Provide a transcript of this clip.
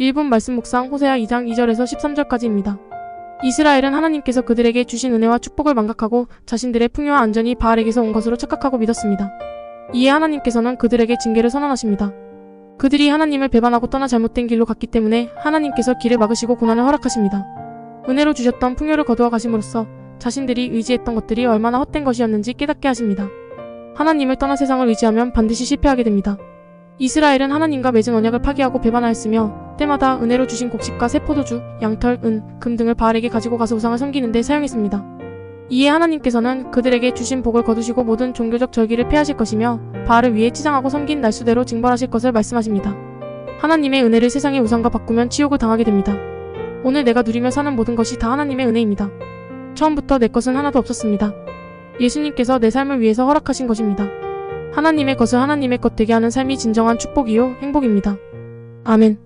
1분 말씀 묵상 호세아 2장 2절에서 13절까지입니다. 이스라엘은 하나님께서 그들에게 주신 은혜와 축복을 망각하고 자신들의 풍요와 안전이 바알에게서 온 것으로 착각하고 믿었습니다. 이에 하나님께서는 그들에게 징계를 선언하십니다. 그들이 하나님을 배반하고 떠나 잘못된 길로 갔기 때문에 하나님께서 길을 막으시고 고난을 허락하십니다. 은혜로 주셨던 풍요를 거두어 가심으로써 자신들이 의지했던 것들이 얼마나 헛된 것이었는지 깨닫게 하십니다. 하나님을 떠나 세상을 의지하면 반드시 실패하게 됩니다. 이스라엘은 하나님과 맺은 언약을 파기하고 배반하였으며 때마다 은혜로 주신 곡식과 세포도주, 양털, 은, 금 등을 바알에게 가지고 가서 우상을 섬기는데 사용했습니다. 이에 하나님께서는 그들에게 주신 복을 거두시고 모든 종교적 절기를 폐하실 것이며 바알을 위해 치장하고 섬긴 날수대로 징벌하실 것을 말씀하십니다. 하나님의 은혜를 세상의 우상과 바꾸면 치욕을 당하게 됩니다. 오늘 내가 누리며 사는 모든 것이 다 하나님의 은혜입니다. 처음부터 내 것은 하나도 없었습니다. 예수님께서 내 삶을 위해서 허락하신 것입니다. 하나님의 것을 하나님의 것 되게 하는 삶이 진정한 축복이요 행복입니다. 아멘.